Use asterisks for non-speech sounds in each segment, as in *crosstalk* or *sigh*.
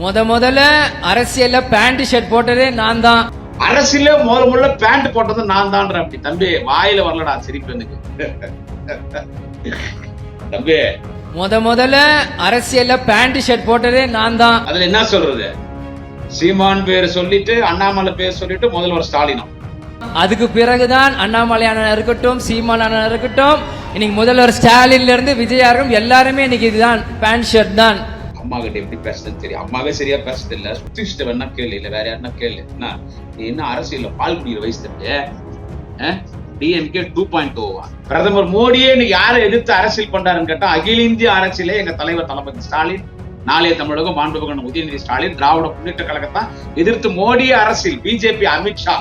முத முதல்ல அரசியல்ல பேண்ட் ஷர்ட் போட்டதே நான் தான். அரசியல முதல்ல முதல்ல பேண்ட் போட்டது நான் தான்ற அப்படி. தம்பி வாயில வரலடா சிரிப்பு எனக்கு. தம்பி. முத முதல்ல அரசியல்ல பேண்ட் ஷர்ட் போட்டதே நான் தான். அதுல என்ன சொல்றது? சீமான் பேர் சொல்லிட்டு அண்ணாமலை பேர் சொல்லிட்டு முதல்வர் ஸ்டாலினும் அதுக்கு பிறகுதான் அண்ணாமலை அண்ணன் இருக்கட்டும் சீமான் அண்ணன் இருக்கட்டும் இன்னைக்கு முதல்வர் ஸ்டாலின்ல இருந்து விஜயாரும் எல்லாருமே இன்னைக்கு இதுதான் பேண்ட் ஷர்ட் தான். அம்மா கிட்ட எப்படி பேசுறதுன்னு தெரியும். அம்மாவே சரியா பேசுறது இல்ல சுத்திஷ்ட வேணா கேளு இல்ல வேற யாருன்னா கேளு. என்ன? நீ என்ன அரசியல்ல பால் குடிக்கிற வயசு தெரியல டிஎம்கே டூ பாயிண்ட் ஓவா பிரதமர் மோடியே இன்னைக்கு யாரை எதிர்த்து அரசியல் பண்றாருன்னு கேட்டா அகில இந்திய அரசியலே எங்க தலைவர் தளபதி ஸ்டாலின் நாளைய தமிழகம் மாண்புமிகு உதயநிதி ஸ்டாலின் திராவிட முன்னேற்ற கழகத்தான் எதிர்த்து மோடி அரசியல் பிஜேபி அமித்ஷா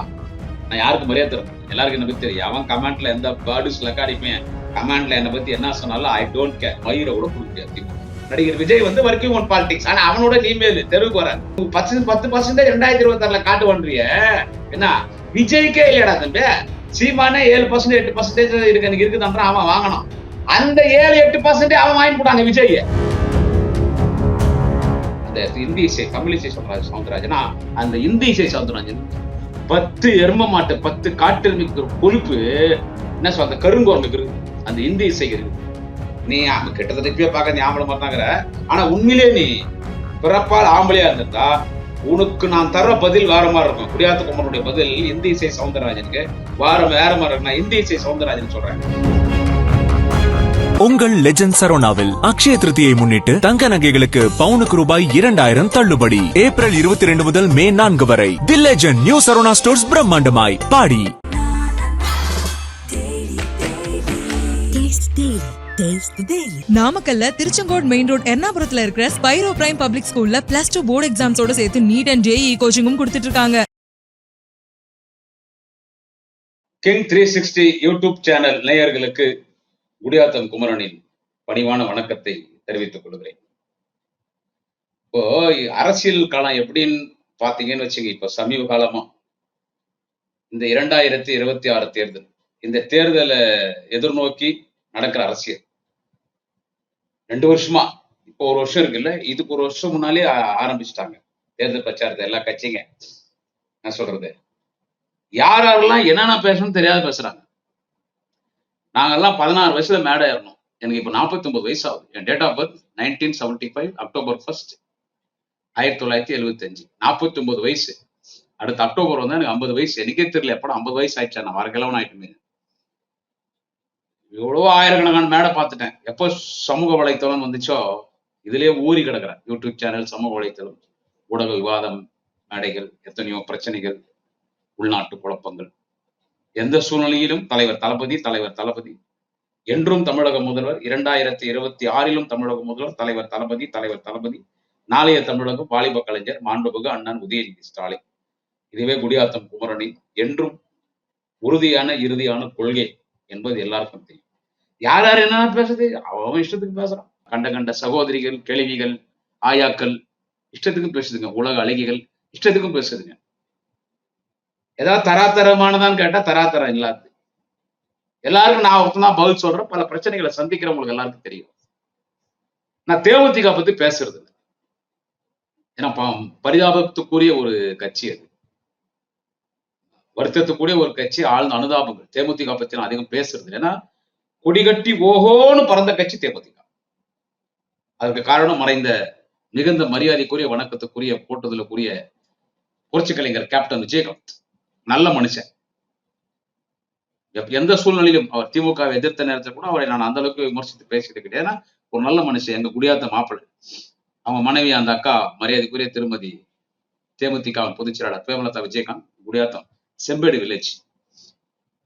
நான் யாருக்கு மரியாதை தரேன் எல்லாருக்கும் என்ன பத்தி தெரியும்? அவன் கமெண்ட்ல எந்த பேர்டுஸ் அடிப்பேன் கமெண்ட்ல என்ன பத்தி என்ன சொன்னாலும் ஐ டோன்ட் கேர் மயிரை கூட கொடுக்க நடிகர் விஜய் வந்து ஒர்க்கிங் ஒன் பாலிடிக்ஸ் ஆனா அவனோட நீமேல் தெருவுக்கு வர பத்து பத்து பர்சன்டேஜ் ரெண்டாயிரத்தி இருபத்தி ஆறுல காட்டு பண்றிய என்ன? விஜய்க்கே இல்லையடா தம்பி? சீமானே ஏழு பர்சன்டேஜ் எட்டு பர்சன்டேஜ் இருக்கு எனக்கு இருக்குதான் அவன் வாங்கணும் அந்த ஏழு எட்டு பர்சன்டேஜ் அவன் வாங்கி போட்டாங்க விஜய் அந்த இந்தி இசை தமிழ் இசை சொல்றாரு சவுந்தரராஜனா. அந்த இந்தி இசை சவுந்தரராஜன் பத்து எரும மாட்டு பத்து காட்டெருமைக்கு ஒரு கொழுப்பு என்ன சொல்ற அந்த கருங்கோர்னுக்கு இருக்கு. அந்த இந்தி இசை இருக்கு. நீ கிட்டத்தட்ட இப்பயே பார்க்க நீ ஆம்பளை மாதிரி தாங்கிற ஆனா உண்மையிலே நீ பிறப்பால் ஆம்பளையா இருந்திருந்தா உனக்கு நான் தர பதில் வேற மாதிரி இருக்கும். குடியாத்த குமரனுடைய பதில் இந்தி இசை சவுந்தரராஜனுக்கு வேற வேற மாதிரி இருக்கு நான் இந்தி இசை சவுந்தரராஜன் சொல்றேன் உங்கள் லெஜண்ட் சரோனாவில் அக்ஷய திருதியை முன்னிட்டு தங்க நகைகளுக்கு பவுனுக்கு ரூபாய் இரண்டாயிரம் தள்ளுபடி. ஏப்ரல் இருபத்தி ரெண்டு முதல் மே நான்கு வரை the legend new Saravana stores பிரம்மாண்டமாய் பாடி. நாமக்கல்ல திருச்செங்கோடு மெயின் ரோட் எர்ணாபுரத்துல இருக்கிற ஸ்பைரோ பிரைம் பப்ளிக் ஸ்கூல்ல பிளஸ் டூ போர்டு எக்ஸாம்ஸோட சேர்த்து நீட் அண்ட் ஜேஇ கோச்சிங்கும் கொடுத்துட்டு இருக்காங்க. King three sixty YouTube channel நேயர்களுக்கு குடியாத்தம் குமரனின் பணிவான வணக்கத்தை தெரிவித்துக் கொள்கிறேன். இப்போ அரசியல் காலம் எப்படின்னு பாத்தீங்கன்னு வச்சுங்க இப்போ சமீப காலமா. இந்த இரண்டாயிரத்தி இருபத்தி ஆறு தேர்தல் இந்த தேர்தலை எதிர்நோக்கி நடக்கிற அரசியல். ரெண்டு வருஷமா. இப்போ ஒரு வருஷம் இருக்குல்ல இதுக்கு ஒரு வருஷம் முன்னாலே ஆரம்பிச்சிட்டாங்க. தேர்தல் பிரச்சாரத்தை எல்லா கட்சிங்க. நான் சொல்றது. யார் யாரெல்லாம் என்னென்ன பேசணும்னு தெரியாத பேசுறாங்க. நாங்கெல்லாம் பதினாறு வயசுல மேடை ஏறணும். எனக்கு இப்போ 49 வயசு ஆகுது என் date of birth nineteen seventy five October first ஆயிரத்தி தொள்ளாயிரத்தி எழுபத்தஞ்சு நாற்பத்தி ஒன்பது வயசு. அடுத்த அக்டோபர் வந்து எனக்கு ஐம்பது வயசு. எனக்கே தெரியல எப்படா ஐம்பது வயசு ஆயிடுச்சா? நான் வரக்கிழவன் ஆயிட்டுமே எவ்வளவோ ஆயிரக்கணக்கான மேடை பார்த்துட்டேன். எப்போ சமூக வலைத்தளம் வந்துச்சோ இதுலயே ஊறி கிடக்குறேன். யூடியூப் சேனல் சமூக வலைத்தளம் ஊடக விவாதம் மேடைகள் எத்தனையோ பிரச்சனைகள் உள்நாட்டு குழப்பங்கள். எந்த சூழ்நிலையிலும் தலைவர் தளபதி தலைவர் தளபதி. என்றும் தமிழக முதல்வர் இரண்டாயிரத்தி இருபத்தி ஆறிலும் தமிழக முதல்வர் தலைவர் தளபதி தலைவர் தளபதி. நாளைய தமிழகம் வாலிப கலைஞர் மாண்புமிகு அண்ணன் உதயநிதி ஸ்டாலின். இதுவே குடியாத்தம் குமரனின் என்றும் உறுதியான இறுதியான கொள்கை. என்பது எல்லாருக்கும் தெரியும். யார் யார் என்ன பேசுறது அவன் இஷ்டத்துக்கு பேசுறான் கண்ட கண்ட சகோதரிகள் கேள்விகள் ஆயாக்கள் இஷ்டத்துக்கும் பேசுதுங்க. உலக அழகிகள் இஷ்டத்துக்கும் பேசுதுங்க. ஏதாவது தராதரமானதான்னு கேட்டா தராதரம் இல்லாது. எல்லாருக்கும் நான் ஒருத்தன் தான் பதில் சொல்றேன். பல பிரச்சனைகளை சந்திக்கிறவங்களுக்கு எல்லாருக்கும் தெரியும். நான் தேமுதிக பத்தி பேசுறது இல்லை ஏன்னா ப- பரிதாபத்துக்குரிய ஒரு கட்சி அது. வருத்தத்துக்குரிய ஒரு கட்சி ஆழ்ந்த அனுதாபங்கள். தேமுதிக பத்தி நான் அதிகம் பேசுறது ஏன்னா கொடிகட்டி ஓஹோன்னு பறந்த கட்சி தேமுதிக. அதற்கு காரணம் மறைந்த மிகுந்த மரியாதைக்குரிய வணக்கத்துக்குரிய போட்டுதலுக்குரிய புரட்சி கலைஞர் கேப்டன் விஜயகாந்த். நல்ல மனுஷன். எந்த சூழ்நிலையிலும் அவர் திமுகவை எதிர்த்த நேரத்தில் கூட அவரை நான் அந்த அளவுக்கு விமர்சித்து பேசிட்டு கிடையாது ஒரு நல்ல மனுஷன் எங்க குடியாத்த மாப்பிள்ளை. அவங்க மனைவி அந்த அக்கா மரியாதைக்குரிய திருமதி தேமுதிக பொதுச் செயலாளர் பிரேமலதா விஜயகாந்த் குடியாத்தம். செம்பேடு வில்லேஜ்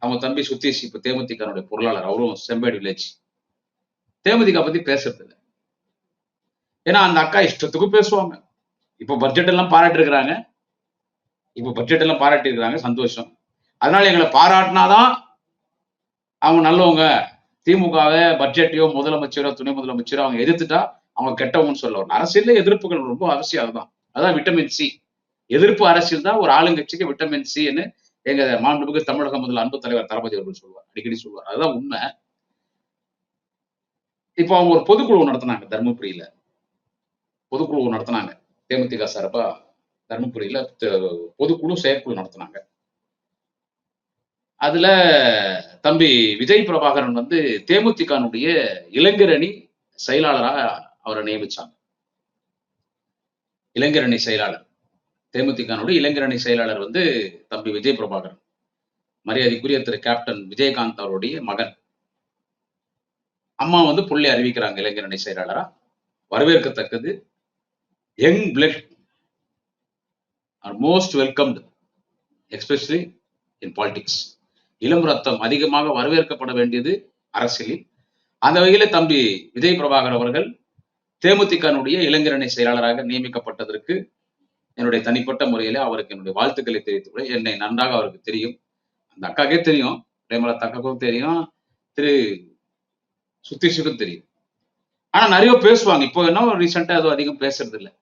நம்ம தம்பி சுத்தீஷ் இப்ப தேமுதிகனுடைய பொருளாளர். அவரும் செம்பேடு வில்லேஜ் தேமுதிக பத்தி பேசுறது இல்லை ஏன்னா அந்த அக்கா இஷ்டத்துக்கும் பேசுவாங்க. இப்ப பட்ஜெட் எல்லாம் பாராட்டிருக்கிறாங்க இப்ப பட்ஜெட் எல்லாம் பாராட்டிருக்கிறாங்க சந்தோஷம். அதனால எங்களை பாராட்டினாதான் அவங்க நல்லவங்க. திமுகவை பட்ஜெட்டையோ முதலமைச்சரோ துணை முதலமைச்சரோ அவங்க எதிர்த்துட்டா அவங்க கெட்டவங்கன்னு சொல்ல வரணும். அரசியல்ல எதிர்ப்புகள் ரொம்ப அவசியம் அதுதான். அதான் விட்டமின் சி எதிர்ப்பு அரசியல் தான் ஒரு ஆளுங்கட்சிக்கு விட்டமின் சின்னு எங்க மாண்புமிகு தமிழக முதல் அன்பு தலைவர் தளபதி அவர்கள் சொல்லுவார் அடிக்கடி சொல்லுவார் அதுதான் உண்மை. இப்போ அவங்க ஒரு பொதுக்குழு நடத்தினாங்க தருமபுரியில. பொதுக்குழு நடத்தினாங்க. தேமுதிக சார்பா தருமபுரியில பொதுக்குழு செயற்குழு நடத்தினாங்க. அதுல தம்பி விஜய் பிரபாகரன் வந்து தேமுதிகனுடைய இளைஞரணி செயலாளராக அவரை நியமிச்சாங்க. இளைஞரணி செயலாளர். தேமுதிகனுடைய இளைஞரணி செயலாளர் வந்து தம்பி விஜய் பிரபாகரன் மரியாதைக்குரிய திரு கேப்டன் விஜயகாந்த் அவருடைய மகன். அம்மா வந்து புள்ளி அறிவிக்கிறாங்க இளைஞரணி செயலாளரா. வரவேற்கத்தக்கது. Young blood are most welcomed especially in politics இளம் ரத்தம் அதிகமாக வரவேற்கப்பட வேண்டியது அரசியலில். அந்த வகையில தம்பி விஜய் பிரபாகர் அவர்கள் தேமுதிகனுடைய இளைஞரணி செயலாளராக நியமிக்கப்பட்டதற்கு என்னுடைய தனிப்பட்ட முறையில அவருக்கு என்னுடைய வாழ்த்துக்களை தெரிவித்துக் கூட என்னை நன்றாக அவருக்கு தெரியும். அந்த அக்காக்கே தெரியும். பிரேமலா அக்காவுக்கும் தெரியும். திரு சுத்தீஷுக்கும் தெரியும். ஆனா நிறைய பேசுவாங்க. இப்போ என்ன ரீசெண்டா எதுவும் அதிகம் பேசுறது இல்ல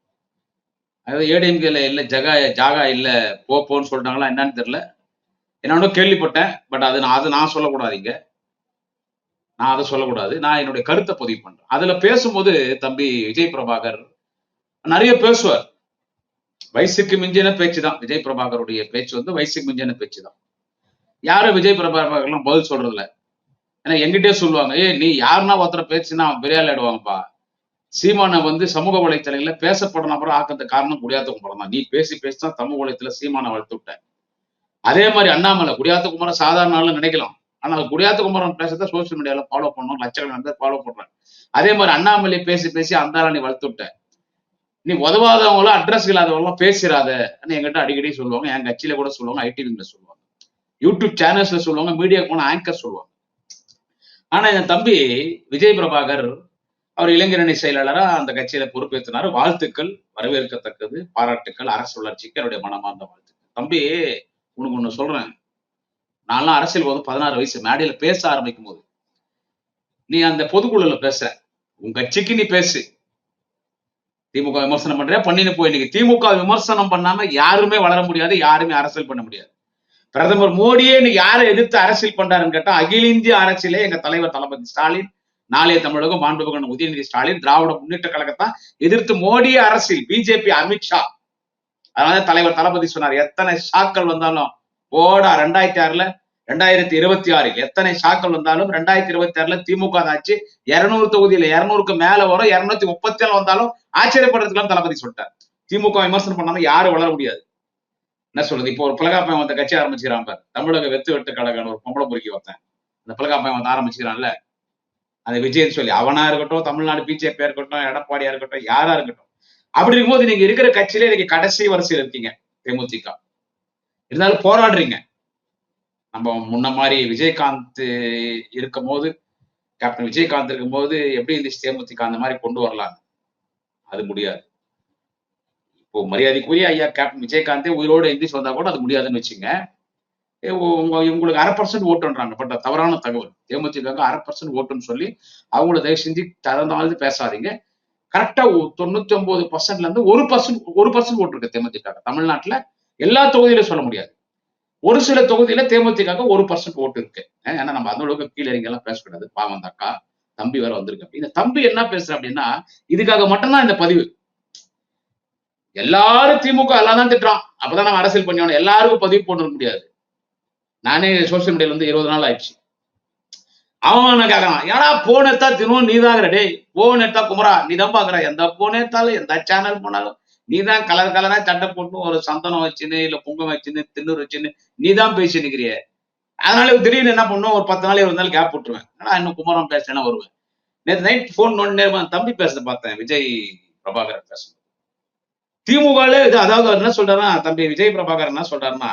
அதாவது ஏடிஎம்கேல இல்ல ஜகா ஜாகா இல்ல போப்போன்னு போன்னு சொல்லிட்டாங்களா என்னன்னு தெரியல. என்னன்னு கேள்விப்பட்டேன். பட் அது நான் அதை நான் சொல்லக்கூடாது இங்க. நான் அதை சொல்லக்கூடாது. நான் என்னுடைய கருத்தை பதிவு பண்றேன். அதுல பேசும்போது தம்பி விஜய் பிரபாகர் நிறைய பேசுவார். வயசுக்கு மிஞ்சின பேச்சு தான் விஜய் பிரபாகருடைய பேச்சு வந்து வயசுக்கு மிஞ்சின பேச்சு தான் யாரும் விஜய் பிரபாகர்லாம் பதில் சொல்றது இல்லை ஏன்னா எங்கிட்டே சொல்லுவாங்க ஏய் நீ யாருன்னா ஒருத்தர பேச்சுன்னா அவன் பெரிய ஆள் சீமானை வந்து சமூக வலைத்தளங்கள்ல பேசப்படணும் அப்புறம் ஆக்கிறதுக்கு காரணம் குடியாத்தகுமரம் தான். நீ பேசி பேசி தான் சமூக வலைத்தள சீமானை வளர்த்து விட்ட அதே மாதிரி அண்ணாமலை குடியாத்த குமரன் சாதாரண ஆளு நினைக்கலாம். ஆனால் குடியாத்த குமரன் சோசியல் மீடியால ஃபாலோ பண்ணணும் லட்சக்கணக்கான பேர் ஃபாலோ பண்றாங்க. அதே மாதிரி அண்ணாமலை பேசி பேசி அந்த நீ வளர்த்து விட்டேன் நீ உதவாதவங்களும் அட்ரஸ் இல்லாதவங்களும் பேசிடாத என்கிட்ட அடிக்கடி சொல்லுவாங்க. என் கட்சியில கூட சொல்லுவாங்க ஐடி விங்ல சொல்லுவாங்க. யூடியூப் சேனல்ஸ்ல சொல்லுவாங்க மீடியா போன ஆங்கர் சொல்லுவாங்க. ஆனா என் தம்பி விஜய் பிரபாகர் அவர் இளைஞரணி செயலாளரா அந்த கட்சியில பொறுப்பேற்றினார் வாழ்த்துக்கள் வரவேற்கத்தக்கது பாராட்டுக்கள் அரசு வளர்ச்சிக்கு அவருடைய மனமார்ந்த வாழ்த்துக்கள். தம்பி உனக்கு ஒண்ணு சொல்றேன். நான்லாம் அரசியல் போது பதினாறு வயசு மேடையில பேச ஆரம்பிக்கும் போது நீ அந்த பொதுக்குழுல பேச. உன் கட்சிக்கு நீ பேசு. திமுக விமர்சனம் பண்றியா? பண்ணின்னு போய் இன்னைக்கு திமுக விமர்சனம் பண்ணாம யாருமே வளர முடியாது யாருமே அரசியல் பண்ண முடியாது. பிரதமர் மோடியே இன்னைக்கு யாரை எதிர்த்து அரசியல் பண்றாருன்னு கேட்டா அகில இந்திய அரசியலே எங்க தலைவர் தளபதி ஸ்டாலின் நாளைய தமிழகம் மாண்புகன் உதயநிதி ஸ்டாலின் திராவிட முன்னேற்ற கழகத்தான் எதிர்த்து மோடி அரசியல் பிஜேபி அமித்ஷா அதனால தலைவர் தளபதி சொன்னார் எத்தனை ஷாக்கள் வந்தாலும் போடா ரெண்டாயிரத்தி ஆறுல ரெண்டாயிரத்தி இருபத்தி ஆறு. எத்தனை ஷாக்கள் வந்தாலும் ரெண்டாயிரத்தி இருபத்தி ஆறுல திமுக ஆட்சி இருநூறு தொகுதியில இருநூறுக்கு மேல வரும். இருநூத்தி முப்பத்தி ஏழு வந்தாலும் ஆச்சரியப்படுறதுக்கு தளபதி சொல்லிட்டார். திமுக விமர்சனம் பண்ணாம யாரும் வளர முடியாது. என்ன சொல்றது? இப்போ ஒரு பிளகாப்பையன் வந்த கட்சி ஆரம்பிச்சுக்கிறான் பார். தமிழக வெத்து வெட்டு கழகம் ஒரு பொம்பளை பொறுக்கி வைத்தேன் அந்த பிளகாப்பையன் வந்து ஆரம்பிச்சுக்கிறான்ல. அந்த விஜயன் சொல்லி அவனா இருக்கட்டும் தமிழ்நாடு பிஜேபியா இருக்கட்டும் எடப்பாடியா இருக்கட்டும் யாரா இருக்கட்டும். அப்படி இருக்கும்போது நீங்க இருக்கிற கட்சியில இன்னைக்கு கடைசி வரிசையில் இருக்கீங்க தேமுதிக. இருந்தாலும் போராடுறீங்க. நம்ம முன்ன மாதிரி விஜயகாந்த் இருக்கும் போது கேப்டன் விஜயகாந்த் இருக்கும்போது எப்படி இருந்துச்சு தேமுதிக அந்த மாதிரி கொண்டு வரலாம் அது முடியாது. இப்போ மரியாதைக்குரிய ஐயா கேப்டன் விஜயகாந்தே உயிரோடு எந்திரிச்சு வந்தா கூட அது முடியாதுன்னு வச்சுங்க. உங்க இவங்களுக்கு அரை பர்சன்ட் ஓட்டுன்றாங்க பட் தவறான தகவல். தேமுதிக அரை பர்சன்ட் ஓட்டுன்னு சொல்லி அவங்கள தயவு செஞ்சு தகுந்தாலும் பேசாதீங்க. கரெக்டா தொண்ணூத்தி ஒன்பது பர்சன்ட்ல இருந்து ஒரு பர்சன்ட் ஒரு பர்சன்ட் ஓட்டு இருக்கு தேமுதிக தமிழ்நாட்டுல எல்லா தொகுதியிலும் சொல்ல முடியாது. ஒரு சில தொகுதியில தேமுதிக ஒரு பர்சன்ட் ஓட்டு இருக்கு. ஏன்னா நம்ம அந்த அளவுக்கு கீழே இறங்கி எல்லாம் பேசக்கூடாது. பாவம் அந்த அக்கா. தம்பி வேற வந்திருக்கு. இந்த தம்பி என்ன பேசுற அப்படின்னா இதுக்காக மட்டும்தான் இந்த பதிவு. எல்லாரும் திமுக எல்லாம் தான் திட்டுறான். அப்பதான் நம்ம அரசியல் பண்ணியோம் எல்லாருக்கும் பதிவு போட முடியாது. நானே சோசியல் மீடியால வந்து இருபது நாள் ஆயிடுச்சு. அவன் என்ன கேட்கறான் ஏன்னா போன் எடுத்தா தினம் நீ டேய். போன் எடுத்தா குமரா. நீ தான் பாக்குற எந்த போன் எடுத்தாலும் எந்த சேனல் போனாலும் நீ தான் கலர் கலரா சட்டை போட்டு ஒரு சந்தனம் வச்சுன்னு இல்ல பொங்கல் வச்சுன்னு திண்ணூர் வச்சுன்னு நீ தான் பேசி நிக்கிறிய அதனால திடீர்னு என்ன பண்ணுவோம் ஒரு பத்து நாள் இருபது நாள் கேப் விட்டுருவேன். ஆனா இன்னும் குமாரம் பேசுறேன்னா வருவேன். நேற்று நைட் போன் நோண்டு தம்பி பேசுறத பார்த்தேன் விஜய் பிரபாகரன் பேசுறது திமுகல இது அதாவது என்ன சொல்றாருன்னா தம்பி விஜய் பிரபாகரன் என்ன சொல்றாருன்னா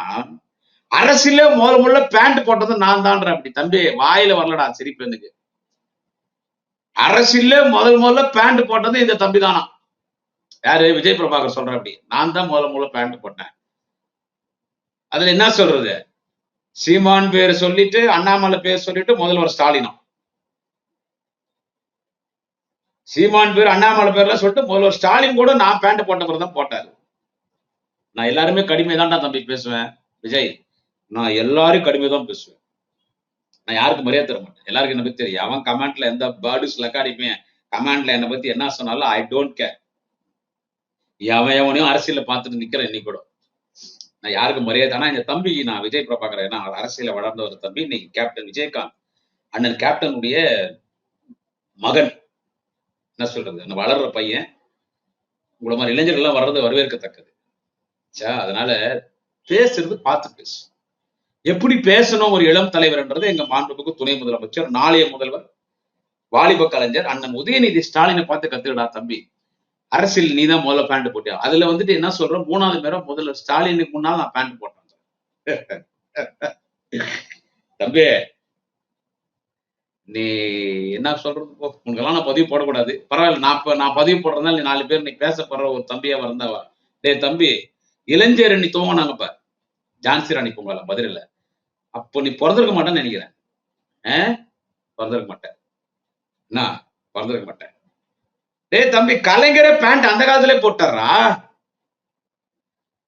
அரசியல முதல் முதல்ல பேண்ட் போட்டது நான் தான்றேன் அப்படி. தம்பி வாயில வரலடா சிரிப்பு எனக்கு. அரசியல முதல் முதல்ல பேண்ட் போட்டது இந்த தம்பி தானா? யாரு? விஜய் பிரபாகர் சொல்ற அப்படி. நான் தான் முதல்ல முதல்ல பேண்ட் போட்டேன். அதுல என்ன சொல்றது? சீமான் பேர் சொல்லிட்டு அண்ணாமலை பேர் சொல்லிட்டு முதல்வர் ஸ்டாலினும் சீமான் பேர் அண்ணாமலை பேர்ல சொல்லிட்டு முதல்வர் ஸ்டாலின் கூட நான் பேண்ட் போட்டவர் தான் போட்டாரு. நான் எல்லாருமே கடுமை தான்டா தம்பி பேசுவேன். விஜய் நான் எல்லாரும் கடுமை தான் பேசுவேன். நான் யாருக்கும் மரியாதை தர மாட்டேன். எல்லாருக்கும் என்ன பத்தி தெரியும்? அவன் கமெண்ட்ல எந்த பேர்டு லக்காடிப்பேன். கமெண்ட்ல என்னை பத்தி என்ன சொன்னாலும் ஐ டோன்ட் கேர் எவன் எவனையும் அரசியல பார்த்துட்டு நிக்கிறேன் இன்னைக்கு கூட. நான் யாருக்கு மரியாதை ஆனா இந்த தம்பி நான் விஜய் பிரபாகர் ஏன்னா அரசியல வளர்ந்த ஒரு தம்பி. இன்னைக்கு கேப்டன் விஜயகாந்த். அண்ணன் கேப்டனுடைய மகன். என்ன சொல்றது? அந்த வளர்ற பையன். உங்களை மாதிரி இளைஞர்கள் எல்லாம் வர்றது வரவேற்கத்தக்கது. சா அதனால பேசுறது பார்த்து பேசு. எப்படி பேசணும் ஒரு இளம் தலைவர்ன்றது எங்க மாண்புக்கு துணை முதலமைச்சர் நாளைய முதல்வர் வாலிப கலைஞர் அண்ணன் உதயநிதி ஸ்டாலினை பார்த்து கத்துக்கடா தம்பி. அரசியல் நீ தான் முதல்ல பேண்ட் போட்டியா? அதுல வந்துட்டு என்ன சொல்றோம்? மூணாவது பேரும் முதல்ல ஸ்டாலினுக்கு முன்னால் நான் பேண்ட் போட்டேன். *laughs* தம்பி நீ என்ன சொல்றது போ? உனக்கெல்லாம் நான் பதிவு போடக்கூடாது. பரவாயில்ல நான் இப்ப நான் பதிவு போடுறதுனால நீ நாலு பேர் நீ பேசப்படுற ஒரு தம்பியா வந்தவா டேய் தம்பி இளைஞர் நீ தூங்கினாங்கப்ப ஜான்சி ராணி பூங்கால மதுரையில அப்போ நீ பிறந்திருக்க மாட்டேன்னு நினைக்கிறேன். ஆ? பிறந்திருக்க மாட்டேன். என்ன? பிறந்திருக்க மாட்டேன். டேய் தம்பி கலைஞரே பேண்ட் அந்த காலத்துல போட்டாரா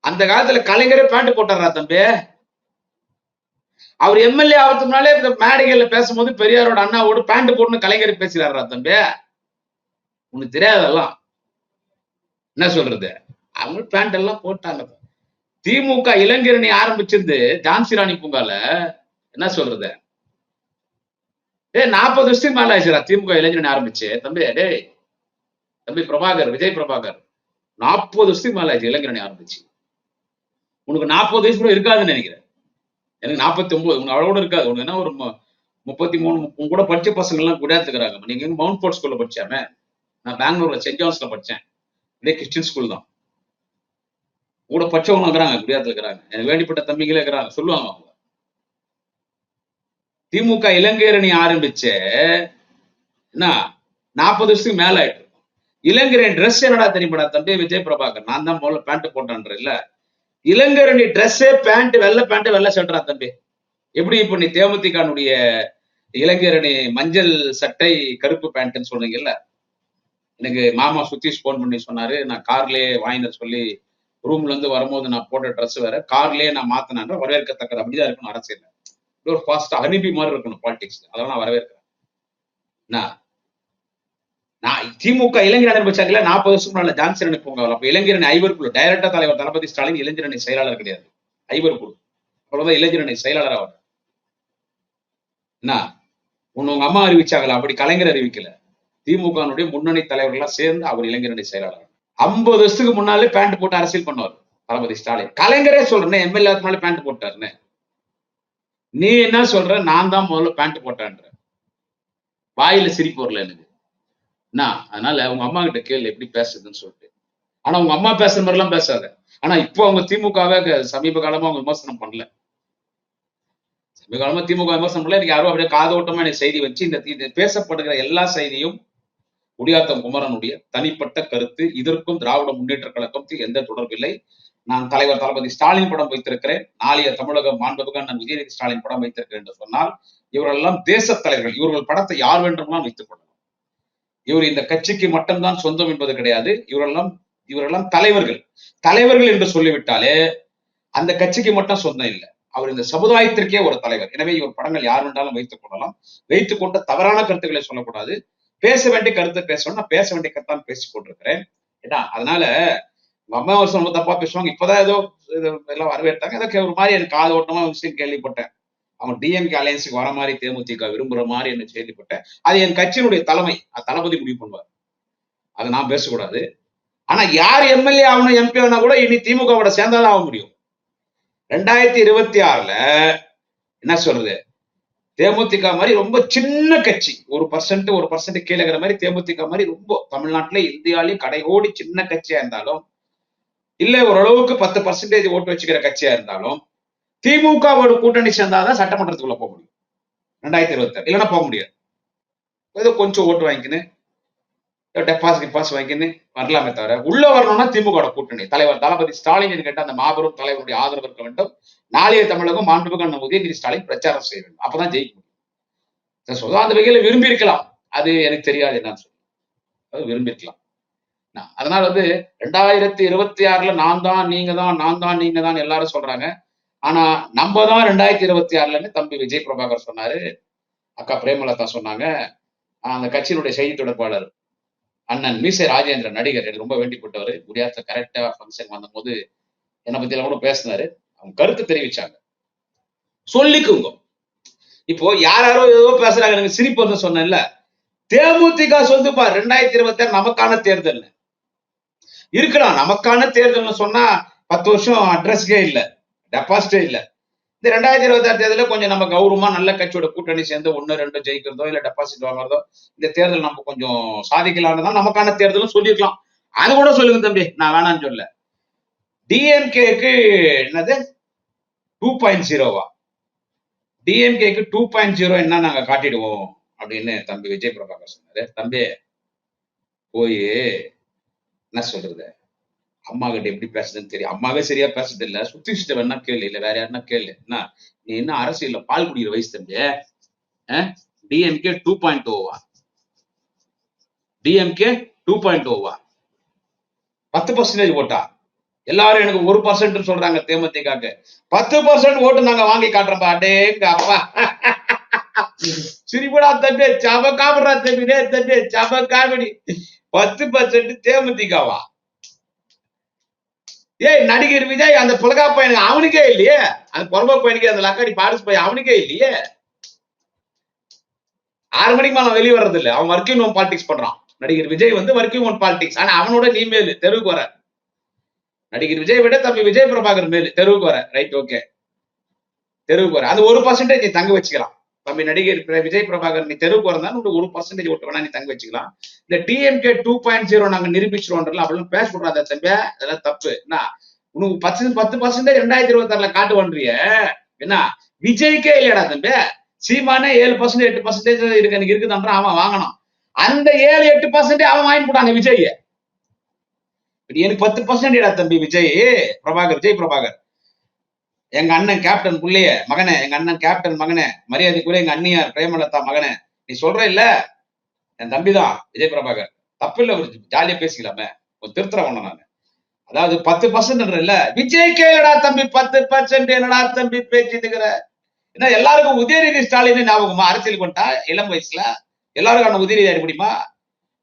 அந்த காலத்துல கலைஞரே பேண்ட் போட்டாரா தம்பி? அவர் எம்எல்ஏ ஆகிறதுக்கு முன்னாலே இந்த மேடைகள்ல பேசும்போது பெரியாரோட அண்ணாவோட பேண்ட் போட்டுன்னு கலைஞர் பேசுறாரா தம்பி. உனக்கு தெரியாதெல்லாம் என்ன சொல்றது? அவங்க பேண்ட் எல்லாம் போட்டாங்க. திமுக இளைஞரணி ஆரம்பிச்சிருந்து ஜான்சி ராணி பூங்கால என்ன சொல்றது? டேய் நாற்பது வருஷத்துக்கு மேல ஆயிடுச்சுரா திமுக இளைஞரணி ஆரம்பிச்சு. தம்பி டேய் தம்பி பிரபாகர் விஜய் பிரபாகர். நாற்பது வருஷத்துக்கு மேல ஆயிடுச்சு இளைஞரணி ஆரம்பிச்சு. உனக்கு நாற்பது வயசு கூட இருக்காதுன்னு நினைக்கிறேன். எனக்கு நாற்பத்தி ஒன்பது உனக்கு அவ்வளோ இருக்காது. உனக்கு என்ன ஒரு முப்பத்தி மூணு உன் கூட படிச்ச பசங்க எல்லாம் குடியாத்துக்கிறாங்க நீங்க எங்க மவுண்ட் ஃபோர்ட் ஸ்கூல்ல படிச்சாமே? நான் பெங்களூர்ல சென்ட் ஜான்ஸ்ல படிச்சேன். இதே கிறிஸ்டின் ஸ்கூல் தான். கூட படிச்சவங்க இருக்கிறாங்க குடியாத்துல இருக்கிறாங்க. எனக்கு வேண்டிப்பட்ட தம்பிங்களே இருக்கிறாங்க. சொல்லுவாங்க அவங்க. திமுக இளைஞரணி ஆரம்பிச்ச என்ன நாற்பது வருஷத்துக்கு மேல ஆயிட்டு. இளைஞரின் ட்ரெஸ் என்னடா தெரியுமாடா தம்பி விஜய் பிரபாகர்? நான் தான் முதல்ல பேண்ட் போட்டேன்ற இல்ல இளைஞரணி ட்ரெஸ்ஸே பேண்ட் வெள்ளை பேண்ட் வெள்ளை ஷர்ட்ரா தம்பி. எப்படி இப்ப நீ தேமுதிகனுடைய இளைஞரணி மஞ்சள் சட்டை கருப்பு பேண்ட்னு சொன்னீங்கல்ல? எனக்கு மாமா சுத்தீஷ் போன் பண்ணி சொன்னாரு. நான் கார்லயே வாங்கிட்டு சொல்லி ரூம்ல இருந்து வரும்போது நான் போட்ட ட்ரெஸ் வேற. கார்லயே நான் மாத்தினேன் வரவேற்கத்தக்கது அப்படிதான் இருக்கணும் அரசியல் ஒரு ஃபாஸ்டா அனுப்பி மாதிரி இருக்கணும் பாலிடிக்ஸ் அதெல்லாம் நான் வரவேற்கிறேன். என்ன? நான் திமுக இளைஞரணி வச்சாங்கல்ல நாற்பது வருஷம் முன்னால ஜான்சன் பூங்காவில் அப்ப இளைஞரணி ஐவர் குழு டைரக்டா தலைவர் தளபதி ஸ்டாலின் இளைஞரணி செயலாளர் கிடையாது. ஐவர் குழு. அவ்வளவுதான் இளைஞரணி செயலாளர் அவர். என்ன? உன்னை உங்க அம்மா அறிவிச்சாங்களா அப்படி கலைஞர் அறிவிக்கல. திமுகனுடைய முன்னணி தலைவர்கள்லாம் சேர்ந்து அவர் இளைஞரணி செயலாளர். ஐம்பது வருஷத்துக்கு முன்னாலே பேண்ட் போட்டு அரசியல் பண்ணுவார் தளபதி ஸ்டாலின். கலைஞரே சொல்றேன் எம்எல்ஏ முன்னாலே பேண்ட் போட்டாருன்னு நீ என்ன சொல்ற நான் தான் முதல்ல பேண்ட் போட்டேன்ற. வாயில சிரிப்பு வரல எனக்கு. என்ன அதனால உங்க அம்மா கிட்ட கேளு எப்படி பேசுதுன்னு சொல்லிட்டு. ஆனா உங்க அம்மா பேசுற மாதிரி எல்லாம் பேசாத. ஆனா இப்போ அவங்க திமுகவை சமீப காலமா அவங்க விமர்சனம் பண்ணல. சமீப காலமா திமுக விமர்சனம் பண்ணல. எனக்கு யாரும் அப்படியே காதோட்டமா எனக்கு செய்தி வச்சு இந்த பேசப்படுகிற எல்லா செய்தியும் குடியாத்தம் குமரனுடைய தனிப்பட்ட கருத்து இதற்கும் திராவிட முன்னேற்ற கழகத்துக்கு எந்த தொடர்பில்லை நான் தலைவர் தளபதி ஸ்டாலின் படம் வைத்திருக்கிறேன். நாளைய தமிழக மாண்புமிகு நான் விஜயநிதி ஸ்டாலின் படம் வைத்திருக்கிறேன் என்று சொன்னால் இவரெல்லாம் தேச தலைவர்கள். இவர்கள் படத்தை யார் வேண்டுமெல்லாம் வைத்துக் கொள்ளலாம். இவர் இந்த கட்சிக்கு மட்டும்தான் சொந்தம் என்பது கிடையாது. இவரெல்லாம் இவரெல்லாம் தலைவர்கள். தலைவர்கள் என்று சொல்லிவிட்டாலே அந்த கட்சிக்கு மட்டும் சொந்தம் இல்லை. அவர் இந்த சமுதாயத்திற்கே ஒரு தலைவர். எனவே இவர் படங்கள் யார் வேண்டாலும் வைத்துக் கொள்ளலாம். வைத்துக் கொண்ட தவறான கருத்துக்களை சொல்லக்கூடாது. பேச வேண்டிய கருத்தை பேசணும் நான் பேச வேண்டிய கருத்தான் பேசிக் கொண்டிருக்கிறேன். ஏன்னா அதனால உங்க அம்மா வருஷம் ரொம்ப தப்பா பேசுவாங்க. இப்பதான் ஏதோ எல்லாம் வரவேற்றாங்க. ஏதோ ஒரு மாதிரி எனக்கு காது ஓட்டமா விஷயம் கேள்விப்பட்டேன். அவன் டிஎம்கே அலையன்ஸுக்கு வர மாதிரி தேமுதிக விரும்புற மாதிரி என்ன கேள்விப்பட்டேன். அது என் கட்சியினுடைய தலைமை. தளபதி முடிவு பண்ணுவார். அதை நான் பேசக்கூடாது. ஆனா யார் எம்எல்ஏ ஆகணும் எம்பி ஆனா கூட இனி திமுகவோட சேர்ந்தாதான் ஆக முடியும். ரெண்டாயிரத்தி இருபத்தி ஆறுல என்ன சொல்றது? தேமுதிக மாதிரி ரொம்ப சின்ன கட்சி. ஒரு பர்சன்ட் ஒரு பர்சன்ட் கீழேங்கிற மாதிரி தேமுதிக மாதிரி ரொம்ப தமிழ்நாட்டுல இந்தியாலையும் கடைகோடி சின்ன கட்சியா இருந்தாலும் இல்ல ஓரளவுக்கு பத்து பர்சன்டேஜ் ஓட்டு வச்சுக்கிற கட்சியா இருந்தாலும் திமுகவோட கூட்டணி சேர்ந்தாதான் சட்டமன்றத்துக்குள்ள போக முடியும். ரெண்டாயிரத்தி இருபத்தி ஆறு. இல்லைன்னா போக முடியாது. ஏதோ கொஞ்சம் ஓட்டு வாங்கிக்கின்னு டெபாசிட் டெபாசிட் வாங்கிக்கின்னு வரலாமே தவிர உள்ள வரணும்னா திமுக கூட்டணி. தலைவர் தளபதி ஸ்டாலின் கேட்ட அந்த மாபெரும் தலைவருடைய ஆதரவு இருக்க வேண்டும். நாளைய தமிழகம் மாண்புமிகு அண்ணன் உதயநிதி ஸ்டாலின் பிரச்சாரம் செய்ய வேண்டும். அப்பதான் ஜெயிக்க முடியும். அந்த வகையில விரும்பி இருக்கலாம் அது எனக்கு தெரியாது என்னன்னு சொல்லி. அது விரும்பி இருக்கலாம் நான் அதனால வந்து ரெண்டாயிரத்தி இருபத்தி ஆறுல நான் தான் நீங்க தான் நான் தான் நீங்க தான் எல்லாரும் சொல்றாங்க. ஆனா நம்ம தான் ரெண்டாயிரத்தி இருபத்தி ஆறுலன்னு தம்பி விஜய் பிரபாகர் சொன்னாரு. அக்கா பிரேமலதா சொன்னாங்க. அந்த கட்சியினுடைய செய்தி தொடர்பாளர் அண்ணன் மீசை ராஜேந்திரன் நடிகர் எனக்கு ரொம்ப வேண்டிப்பட்டவர். முடியாத கரெக்டா ஃபங்க்ஷன் வந்தபோது என்னை பத்தி எல்லாம் கூட பேசினாரு. அவங்க கருத்து தெரிவிச்சாங்க. சொல்லிக்குங்க. இப்போ யார் யாரோ ஏதோ பேசுறாங்க. எனக்கு சிரிப்பு வந்து சொன்னேன்ல. தேமுதிக சொல்லுப்பா ரெண்டாயிரத்தி இருபத்தி ஆறு நமக்கான தேர்தல் இருக்கலாம் நமக்கான தேர்தல்னு சொன்னா பத்து வருஷம் அட்ரஸ்க்கே இல்ல. டெபாசிட்டே இல்லை. இந்த ரெண்டாயிரத்தி இருபத்தி ஆறு தேர்தலில் கொஞ்சம் நம்ம கௌரவமா நல்ல கட்சியோட கூட்டணி சேர்ந்து ஒன்று ரெண்டு ஜெயிக்கிறதோ இல்லை டெபாசிட் வாங்குறதோ இந்த தேர்தல் நம்ம கொஞ்சம் சாதிக்கலாம்னு தான் நமக்கான தேர்தலும் சொல்லியிருக்கலாம். அது கூட சொல்லுங்க தம்பி நான் வேணாம்னு சொல்ல டிஎம்கேக்கு என்னது? டூ பாயிண்ட் ஜீரோவா டிஎம்கேக்கு டூ பாயிண்ட் ஜீரோ என்ன நாங்க காட்டிடுவோம் அப்படின்னு தம்பி விஜய் பிரபாகர் சொன்னாரு. தம்பி போய் என்ன சொல்றது? அம்மா கிட்ட எப்படி பேசுதுன்னு தெரியும். அம்மாவே சரியா பேசுறது இல்ல சுத்தி சுத்த வேணா கேளு இல்ல வேற யாருன்னா கேளு. என்ன? நீ என்ன அரசியல்ல பால் குடிக்கிற வயசு தம்பி? டிஎம்கே டூ பாயிண்ட் ஓவா டிஎம்கே டூ பாயிண்ட் ஓவா பத்து பர்சன்டேஜ் ஓட்டா எல்லாரும் எனக்கு ஒரு பர்சன்ட் சொல்றாங்க தேமுதிகக்கு பத்து பர்சன்ட் ஓட்டு நாங்க வாங்கி காட்டுறோம் அடேங்க அப்பா *laughs* சிரிப்படா தம்பி சப காமெடா தம்பி தம்பி சப காமெடி பத்து பர்சன்ட் தேமுதிகாவா? ஏய் நடிகர் விஜய் அந்த புலகா பையனுக்கு அவனுக்கே இல்லையே? அந்த பொறம்ப பையனுக்கு அந்த லக்காடி பாரிஸ் பையன் அவனுக்கே இல்லையே? ஆறு மணிக்கு மேல வெளியே வர்றது இல்ல அவன் ஒர்க்கிங் ஒன் பாலிடிக்ஸ் பண்றான். நடிகர் விஜய் வந்து ஒர்க்கிங் ஒன் பாலிடிக்ஸ் ஆனா அவனோட நீ மேலு தெருவுக்கு வர. நடிகர் விஜய் விட தம்பி விஜய் பிரபாகர் மேலு தெருவுக்கு வர. ரைட் ஓகே தெருவுக்கு வர. அது ஒரு பர்சன்டேஜ் நீ தங்க வச்சுக்கலாம். தம்பி நடிகர் விஜய் பிரபாகர் நீ தெருவுக்கு வரதான் ஒரு பர்சன்டேஜ் ஓட்டு வேணா நீ தங்க வச்சுக்கலாம். இந்த டிஎம்கே டூ பாயிண்ட் ஜீரோ நாங்க நிரூபிச்சிருவோம்ல அப்படின்னு பேச கூடாது தம்பி? அதெல்லாம் தப்பு. என்ன? உனக்கு பத்து பத்து பர்சன்டேஜ் ரெண்டாயிரத்தி இருபத்தி ஆறுல காட்டுவன்றிய என்ன? விஜய்க்கே இல்லையடா தம்பி. சீமானே ஏழு பர்சன்டேஜ் எட்டு பர்சன்டேஜ் இருக்கு எனக்கு இருக்குதான்றான் அவன் வாங்கணும். அந்த ஏழு எட்டு பர்சன்டேஜ் அவன் வாங்கி போட்டாங்க விஜய் எனக்கு பத்து பர்சன்டேஜ் தம்பி விஜய். பிரபாகர் விஜய் பிரபாகர். எங்க அண்ணன் கேப்டன் புள்ளைய மகனே எங்க அண்ணன் கேப்டன் மகனே மரியாதைக்குரிய எங்க அண்ணியார் பிரேமலதா மகனே நீ சொல்ற இல்ல? என் தம்பிதான் விஜய் பிரபாகர். தப்பு இல்ல ஒரு ஜாலியா பேசிக்கலாமே. ஒரு திருத்தர ஒண்ணு நானு. அதாவது பத்து பர்சன்ட் இல்ல விஜய் கேடா தம்பி பத்து பர்சன்ட் என்னடா தம்பி பேச்சுக்கிற என்ன எல்லாருக்கும் உதயநிதி ஸ்டாலின் ஞாபகமா? அரசியல் கொண்டா இளம் வயசுல. எல்லாருக்கும் உதயநிதி ஆக முடியுமா?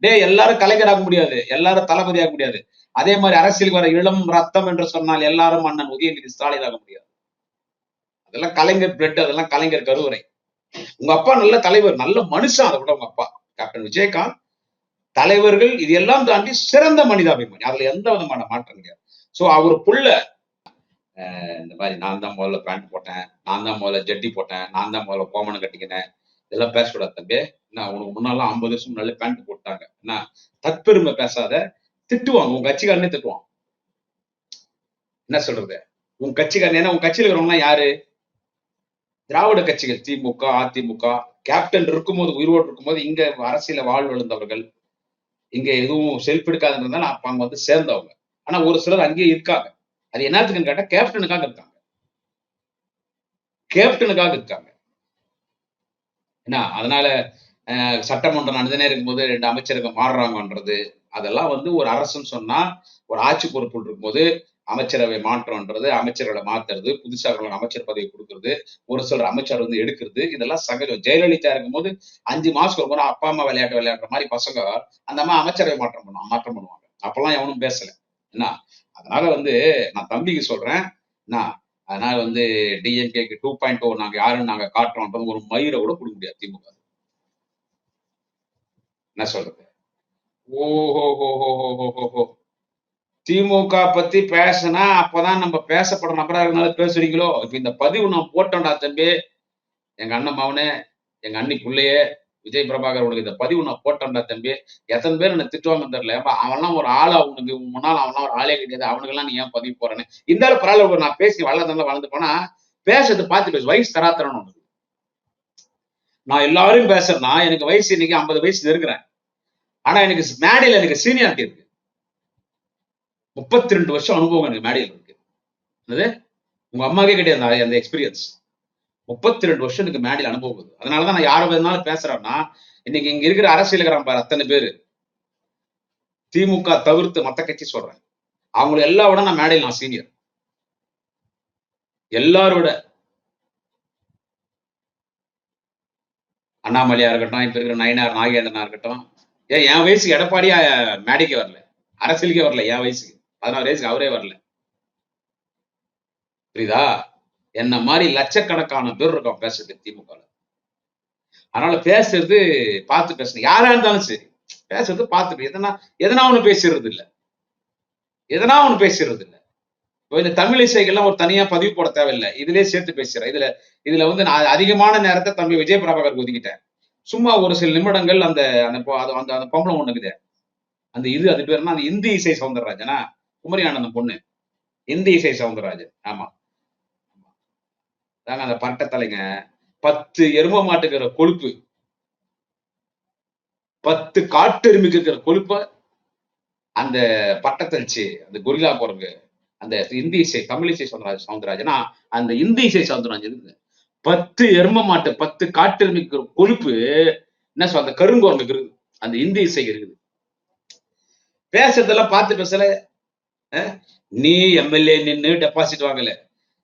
டேய் எல்லாரும் கலைஞராக ஆக முடியாது. எல்லாரும் தளபதி ஆக முடியாது. அதே மாதிரி அரசியலுக்கு வர இளம் ரத்தம் என்று சொன்னால் எல்லாரும் அண்ணன் உதயநிதி ஸ்டாலின் ஆக முடியாது. அதெல்லாம் கலைஞர் பிளட் அதெல்லாம் கலைஞர் கருவறை. உங்க அப்பா நல்ல தலைவர் நல்ல மனுஷன் அதை விட உங்க அப்பா. கேப்டன் விஜயகாந்த் தலைவர்கள் இது எல்லாம் தாண்டி சிறந்த மனிதாபிமானி. அதுல எந்த விதமான மாற்றம் கிடையாது. சோ அவர் புள்ள அஹ் இந்த மாதிரி நான் தான் முதல்ல பேண்ட் போட்டேன் நான் தான் முதல்ல ஜட்டி போட்டேன் நான் தான் முதல்ல கோமணம் கட்டிக்கினேன் இதெல்லாம் பேசக்கூடாது தம்பி. நான் உனக்கு முன்னாலாம் ஐம்பது வருஷம் முன்னால பேண்ட் போட்டாங்க. என்ன தற்பெருமை பேசாத திட்டுவாங்க. உங்க கட்சிக்காரனே திட்டுவான். என்ன சொல்றது? உன் கட்சிக்காரன் ஏன்னா உன் கட்சியில் இருக்கிறவங்க யாரு? திராவிட கட்சிகள் திமுக அதிமுக கேப்டன் இருக்கும்போது உயிரோடு இருக்கும்போது இங்க அரசியல வாழ் விழுந்தவர்கள் இங்க எதுவும் செல்ஃப் இருந்தாலும் அப்ப அங்க வந்து சேர்ந்தவங்க. ஆனா ஒரு சிலர் அங்கேயே இருக்காங்க. அது என்னத்துக்குன்னு கேட்டா கேப்டனுக்காக இருக்காங்க. கேப்டனுக்காக இருக்காங்க. என்ன அதனால அஹ், சட்டமன்றம் நடந்துனே இருக்கும்போது ரெண்டு அமைச்சர்கள் மாறுறாங்கன்றது அதெல்லாம் வந்து ஒரு அரசுன்னு சொன்னா ஒரு ஆட்சி பொறுப்பு இருக்கும்போது அமைச்சரவை மாற்றம்ன்றது அமைச்சர்களை மாத்துறது புதுசாக அமைச்சர் பதவி கொடுக்கறது ஒரு சிலர் அமைச்சர் வந்து எடுக்கிறது இதெல்லாம் சகஜம். ஜெயலலிதா இருக்கும்போது அஞ்சு மாசம் ஒரு முறை அப்பா அம்மா விளையாட்டு விளையாடுற மாதிரி பசங்க அந்த அம்மா அமைச்சரவை மாற்றம் பண்ணுவாங்க மாற்றம் பண்ணுவாங்க. அப்பெல்லாம் எவனும் பேசல. என்ன? அதனால வந்து நான் தம்பிக்கு சொல்றேன் என்ன? அதனால வந்து டிஎம்கேக்கு டூ பாயிண்ட் ஓ நாங்க யாருன்னு நாங்க காட்டுறோம்ன்றது ஒரு மயிரை கூட கொடுக்க முடியாது திமுக. என்ன சொல்றது? ஓஹோ ஹோ ஹோ ஹோ ஹோ ஹோ ஹோ திமுக பத்தி பேசினா அப்பதான் நம்ம பேசப்படுற நபரா இருந்தாலும் பேசுறீங்களோ? இப்ப இந்த பதிவு நான் போட்டோம்டா தம்பி. எங்க அண்ணன் மவனே எங்க அண்ணி பிள்ளையே விஜய் பிரபாகர் உனக்கு இந்த பதிவு நான் போட்டேன்டா தம்பி. எத்தனை பேர் என்ன திட்டுவாங்க தெரியல. ஏப்பா அவன்லாம் ஒரு ஆளா உனக்கு உன் முன்னால் அவன்லாம் ஒரு ஆளே கிடையாது. அவனுக்கெல்லாம் நீ ஏன் பதிவு போறேன்னு? இருந்தாலும் பரவாயில்ல நான் பேசி வளர்ந்தனால வளர்ந்து போனா பேசுறது பார்த்து பேசு வயசு தராத்தரணும் உனக்கு நான் எல்லாரும் பேசுறேன்னா எனக்கு வயசு இன்னைக்கு ஐம்பது வயசு இருக்கிறேன். ஆனா எனக்கு மேடையில எனக்கு சீனியாரிட்டி இருக்கு. முப்பத்தி ரெண்டு வருஷம் அனுபவம் எனக்கு மேடையில் இருக்கு. என்னது? உங்க அம்மாக்கே கிடையாது அந்த- அந்த எக்ஸ்பீரியன்ஸ் முப்பத்தி ரெண்டு வருஷம் எனக்கு மேடையில் அனுபவம் அதனாலதான் நான் யாரை வேணாலும் பேசுறேன்னா இன்னைக்கு இங்க இருக்கிற அரசியலுக்காரன் பாரு அத்தனை பேரு. திமுக தவிர்த்து மத்த கட்சி சொல்றேன். அவங்கள எல்லா விட நான் மேடையில் நான் சீனியர் எல்லாரோட அண்ணாமலையா இருக்கட்டும் இப்ப இருக்கிற நயனார் நாகேந்திரனா இருக்கட்டும். ஏன் என் வயசுக்கு எடப்பாடியா மேடைக்கு வரல. அரசியலுக்கே வரல என் வயசுக்கு. பதினாறு வயசுக்கு அவரே வரல. புரியுதா? என்ன மாதிரி லட்சக்கணக்கான பேர் இருக்கோம் பேசுறது திமுக அதனால பேசுறது பார்த்து பேசணும். யாரா இருந்தாலும் சரி. பேசுறது பார்த்து எதனா எதனா ஒண்ணு பேசிடுறது இல்ல. எதனா ஒண்ணு பேசிடுறது இல்லை. இப்போ இந்த தமிழ் இசைகள்லாம் ஒரு தனியா பதிவு போட தேவையில்லை. இதுலயே சேர்த்து பேசுறேன் இதுல இதுல வந்து நான் அதிகமான நேரத்தை தம்பி விஜய் பிரபாகர் ஒதுக்கிட்டேன். சும்மா ஒரு சில நிமிடங்கள் அந்த அந்த அந்த அந்த பொம்பளை ஒண்ணு அந்த இது அது பேர் அந்த இந்தி இசை சவுந்தரராஜனா? குமரி ஆனந்தம் பொண்ணு இந்தி இசை சவுந்தரராஜன். ஆமா. தாங்க அந்த பட்டை தலைங்க. பத்து எரும மாட்டுக்கிற கொழுப்பு. பத்து காட்டு எருமைக்கு இருக்கிற கொழுப்ப அந்த பட்டத்தளிச்சு அந்த கொரிலா குரங்கு அந்த இந்தி இசை தமிழ் இசை சவுந்தரராஜன் சவுந்தரராஜனா அந்த இந்தி இசை சவுந்தரராஜன் பத்து எரும மாட்டு பத்து காட்டு எருமைக்கு கொழுப்பு என்ன சொல்ற அந்த கருங்குரங்குக்கு இருக்குது அந்த இந்தி இசை இருக்குது. பேசுறதெல்லாம் பார்த்து பேசல. நீ எம்எல்ஏ நின்னு டெபாசிட் வாங்கல.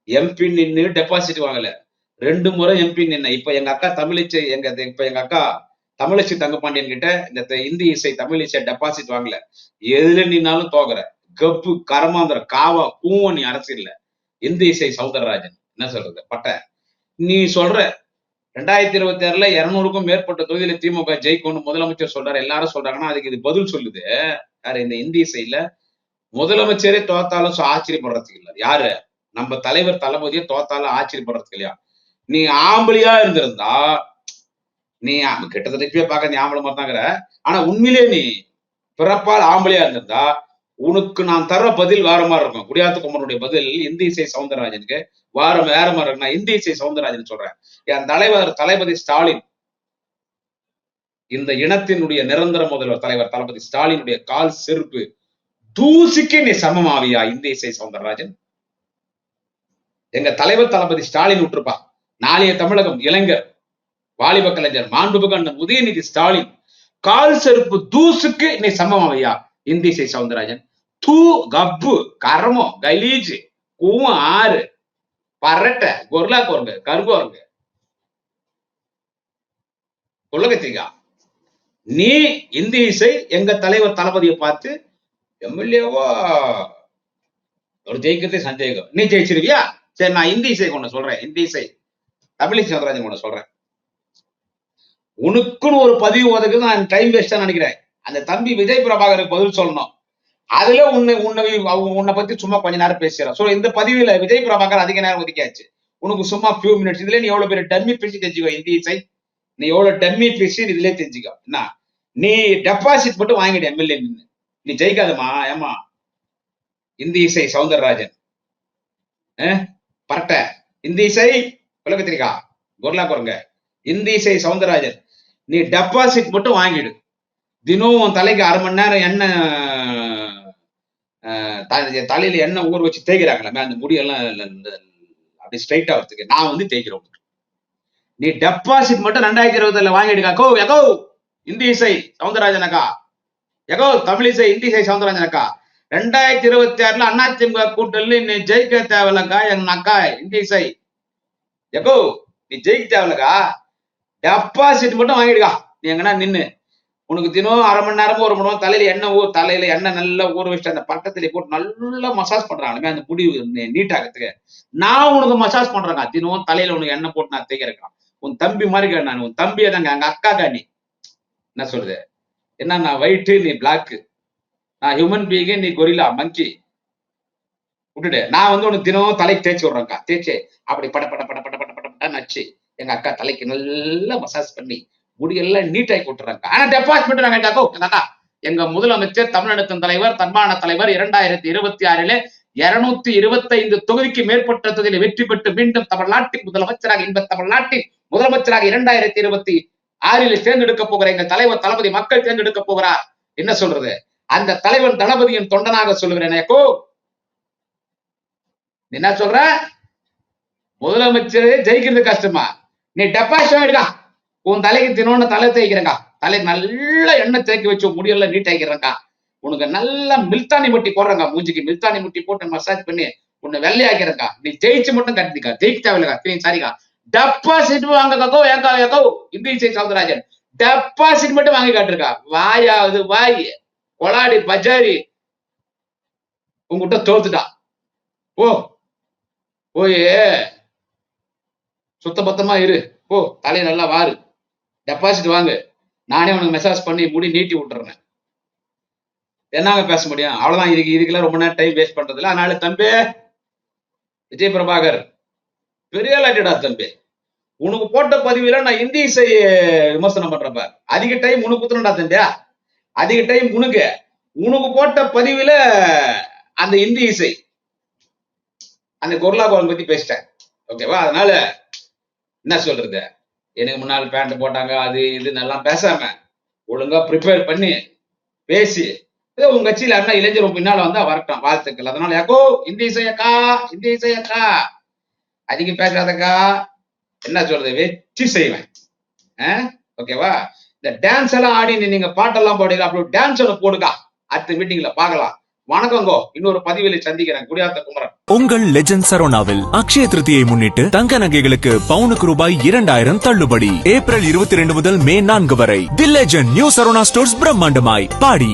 எம்பி நின்னு டெபாசிட் வாங்கல. ரெண்டு முறை எம்பி நின்ன. இப்ப எங்க அக்கா தமிழிச்சை எங்க இப்ப எங்க அக்கா தமிழிச்சை தங்கப்பாண்டியன் கிட்ட இந்த இந்தி இசை தமிழ் டெபாசிட் வாங்கல. எதுல நின்னாலும் தோக்குற. கப்பு கரமாந்திர காவா பூவணி அரசியல்ல. இந்தி இசை சௌந்தரராஜன். என்ன சொல்றது? பட்ட. நீ சொல்ற. ரெண்டாயிரத்தி இருபத்தி ஆறுல இருநூறுக்கும் மேற்பட்ட தொகுதியில திமுக ஜெயிக்கும்னு முதலமைச்சர் சொல்றாரு. எல்லாரும் சொல்றாங்கன்னா அதுக்கு இது பதில் சொல்லுது. யாரு இந்த இந்தி இசையில முதலமைச்சரே தோத்தாலும் ஆச்சரியப்படுறதுக்கு இல்ல. யாரு? நம்ம தலைவர் தளபதியே தோத்தாலும் ஆச்சரியப்படுறதுக்கு இல்லையா? நீ ஆம்பளையா இருந்திருந்தா நீ கிட்டத்தட்ட இப்பயே பார்க்க நீ ஆம்பளை மாதிரி ஆனா உண்மையிலே நீ பிறப்பால் ஆம்பளையா இருந்திருந்தா உனக்கு நான் தர பதில் வேற மாதிரி இருக்கும். குடியாத்து குமரனுடைய பதில் இந்தி இசை சவுந்தரராஜனுக்கு வேற வேற மாதிரி இருக்கும் நான் இந்தி இசை சவுந்தரராஜன் சொல்றேன். என் தலைவர் தளபதி ஸ்டாலின் இந்த இனத்தினுடைய நிரந்தர முதல்வர் தலைவர் தளபதி ஸ்டாலினுடைய கால் செருப்பு தூசிக்கு நீ சமமாவியா? இந்த இசை சவுந்தரராஜன். எங்க தலைவர் தளபதி ஸ்டாலின் விட்டுருப்பா. நாளைய தமிழகம் இளைஞர் வாலிப கலைஞர் மாண்புமிகு அண்ணன் உதயநிதி ஸ்டாலின். கால் செருப்பு தூசுக்கு நீ சமமாவியா? இந்த இசை சவுந்தரராஜன். தூ கப்பு கரமோ கலீஜு கூவம் ஆறு பரட்டை கொர்லா கோருங்க கருகோருங்க. உலகத்திகா நீ இந்தி இசை எங்க தலைவர் தளபதியை பார்த்து எம்எல்ஏவா அவர் ஜெயிக்கிறதே சந்தேகம். நீ ஜெயிச்சிருவியா சரி நான் இந்தி இசை கொண்டு சொல்றேன் இந்தி இசை. தமிழிசை சவுந்தரராஜன் கொண்டு சொல்றேன். உனக்குன்னு ஒரு பதிவு ஒதுக்குது நான் டைம் வேஸ்டா நினைக்கிறேன். அந்த தம்பி விஜய் பிரபாகருக்கு பதில் சொல்லணும். அதுல உன்னை உன்னை உன்னை பத்தி சும்மா கொஞ்ச நேரம் பேசுறேன் சோ இந்த பதிவுல விஜய் பிரபாகர் அதிக நேரம் ஒதுக்கியாச்சு. உனக்கு சும்மா ஃபியூ மினிட்ஸ் இதுல நீ எவ்வளவு பேர் டம்மி பேசி தெரிஞ்சுக்கோ இந்தி இசை. நீ எவ்வளவு டம்மி பேசி இதுல தெரிஞ்சுக்கோ. என்ன? நீ டெபாசிட் மட்டும் வாங்கிடு எம்எல்ஏ நின்னு நீ ஜெயிக்காதம்மா ஏமா இந்தி இசை சவுந்தரராஜன். பரட்ட. இந்தி இசை உலகத்திரிக்கா குரலா குரங்க. இந்தி இசை சவுந்தரராஜன். நீ டெபாசிட் மட்டும் வாங்கிடு. தினம் உன் தலைக்கு அரை மணி நேரம் எண்ணெய் தலையில எண்ணெய் ஊற வச்சு தேய்க்கிறாங்களே அந்த முடியெல்லாம் இந்த- அப்படி ஸ்ட்ரைட் ஆகிறதுக்கு நான் வந்து தேய்க்கிறேன் நீ டெபாசிட் மட்டும் ரெண்டாயிரத்தி இருபதுல வாங்கிடுக்கா. கோ எகோ இந்தி இசை சவுந்தரராஜன் அக்கா. எகோ தமிழ் இசை இந்தி சவுந்தரராஜன் அக்கா ரெண்டாயிரத்தி இருபத்தி ஆறுல அதிமுக கூட்டணி நீ ஜெயிக்க தேவையில்லக்கா? எங்க அக்கா இந்தி எகோ நீ ஜெயிக்க தேவையில்லக்கா? டெபாசிட் மட்டும் வாங்கிடுக்கா. நீ எங்கன்னா நின்னு. உனக்கு தினம் அரை மணி நேரமும் ஒரு மணி நேரம் தலையில எண்ணெய் ஊர் தலையில எண்ணெய் நல்லா ஊற வச்சுட்டு அந்த பக்கத்துல போட்டு நல்லா மசாஜ் பண்றாங்க அந்த முடி நீட் ஆகிறதுக்கு நான் உனக்கு மசாஜ் பண்றேங்க தினம் தலையில உனக்கு எண்ணெய் போட்டு நான் தேய்க்கிறேன் உன் தம்பி மாதிரி நான். உன் தம்பியை தாங்க எங்க அக்கா நீ. என்ன சொல்றது? என்ன நான் ஒயிட்டு நீ பிளாக்கு நான் ஹியூமன் பீயிங்கு நீ கொரிலா மங்கி விட்டுடு. நான் வந்து உனக்கு தினம் தலைக்கு தேய்ச்சி விடுறேன்க்கா. தேய்ச்சி. அப்படி பட பட பட பட பட பட பட நச்சு எங்க அக்கா தலைக்கு நல்லா மசாஜ் பண்ணி முடியெல்லாம் நீட்டாக்கி விட்டுறாங்க ஆனா டெபாசிட் நாங்க எங்க அக்கா எங்க முதலமைச்சர் தமிழகத்தின் தலைவர் தன்மான தலைவர் இரண்டாயிரத்தி இருபத்தி ஆறிலே இருநூத்தி இருபத்தைந்து தொகுதிக்கு மேற்பட்ட தொகுதியில் வெற்றி பெற்று மீண்டும் தமிழ்நாட்டின் முதலமைச்சராக இன்ப தமிழ்நாட்டின் முதலமைச்சராக இரண்டாயிரத்தி இருபத்தி ஆறில் தேர்ந்தெடுக்க போகிற எங்க தலைவர் தளபதி மக்கள் தேர்ந்தெடுக்க போகிறார். என்ன சொல்றது? அந்த தலைவன் தளபதியின் தொண்டனாக சொல்லுகிறேன் ஏக்கோ நீ என்ன சொல்ற? முதலமைச்சரே ஜெயிக்கிறது கஷ்டமா? நீ டெபாசிட் எடுக்கா உன் தலைக்கு தினோன்னு தலை தேய்க்கிறேங்கா தலை நல்ல எண்ணெய் தேக்கி வச்சு முடியல முடியெல்லாம் நீட் உனக்கு நல்ல மில்தானி முட்டி போடுறேங்க மூஞ்சிக்கு மில்தானி முட்டி போட்டு மசாஜ் பண்ணி உன்னை வெள்ளையாக்கிறேங்கா நீ ஜெயிச்சு மட்டும் கட்டிக்கா. ஜெயிக்க தேவையில்லக்கா சரி சாரிக்கா டெபாசிட் வாங்கக்கோ ஏங்கா ஏக்கோ இப்படி இசை சவுந்தரராஜன். டெபாசிட் மட்டும் வாங்கி காட்டிருக்கா. வாயாவது வாய். கொலாடி பஜாரி. உங்ககிட்ட தோத்துட்டா. ஓ ஓயே சுத்த பத்தமா இரு. ஓ தலையை நல்லா வாரு. டெபாசிட் வாங்கு. நானே உனக்கு மெசேஜ் பண்ணி முடி நீட்டி விட்டுறேன். என்னங்க பேச முடியும்? அவ்வளவுதான். இதுக்கு இதுக்கெல்லாம் ரொம்ப நேரம் டைம் வேஸ்ட் பண்றது இல்லை அதனால தம்பி விஜய் பிரபாகர் பெரிய லாட்டிடா தம்பி. உனக்கு போட்ட பதிவுல நான் இந்தி இசை விமர்சனம் பண்றப்ப அதிக டைம் உனக்கு குத்துறா தம்பியா? அதிக டைம் உனக்கு. உனக்கு போட்ட பதிவுல அந்த இந்தி இசை. அந்த கொர்லா கோலம் பத்தி பேசிட்டேன். ஓகேவா அதனால என்ன சொல்றது? எனக்கு முன்னால் பேண்ட் போட்டாங்க அது இதுன்னு எல்லாம் பேசாம ஒழுங்கா ப்ரிப்பேர் பண்ணி பேசி ஏதோ உங்க கட்சியில அண்ணா இளைஞர் பின்னால வந்தா வரட்டும். வாழ்த்துக்கள். அதனால யாக்கோ இந்தி இசையக்கா இந்தி இசையக்கா. அதிகம் பேசாதக்கா. என்ன சொல்றது வெற்றி செய்வேன்? ஓகேவா இந்த டான்ஸ் எல்லாம் ஆடி நீங்க பாட்டெல்லாம் பாடுங்க அப்படி டான்ஸ் ஒன்று போடுங்க அடுத்த மீட்டிங்ல பார்க்கலாம். வணக்கங்கோ இன்னொரு பதிவில் சந்திக்கிறேன். குடியாத்த குமரன். உங்கள் லெஜண்ட் சரோனாவில் அக்ஷய திருதியை முன்னிட்டு தங்க நகைகளுக்கு பவுனுக்கு ரூபாய் இரண்டாயிரம் தள்ளுபடி. ஏப்ரல் இருபத்தி ரெண்டு முதல் மே நான்கு வரை. The legend new Saravana stores பிரம்மாண்டமாய். Body.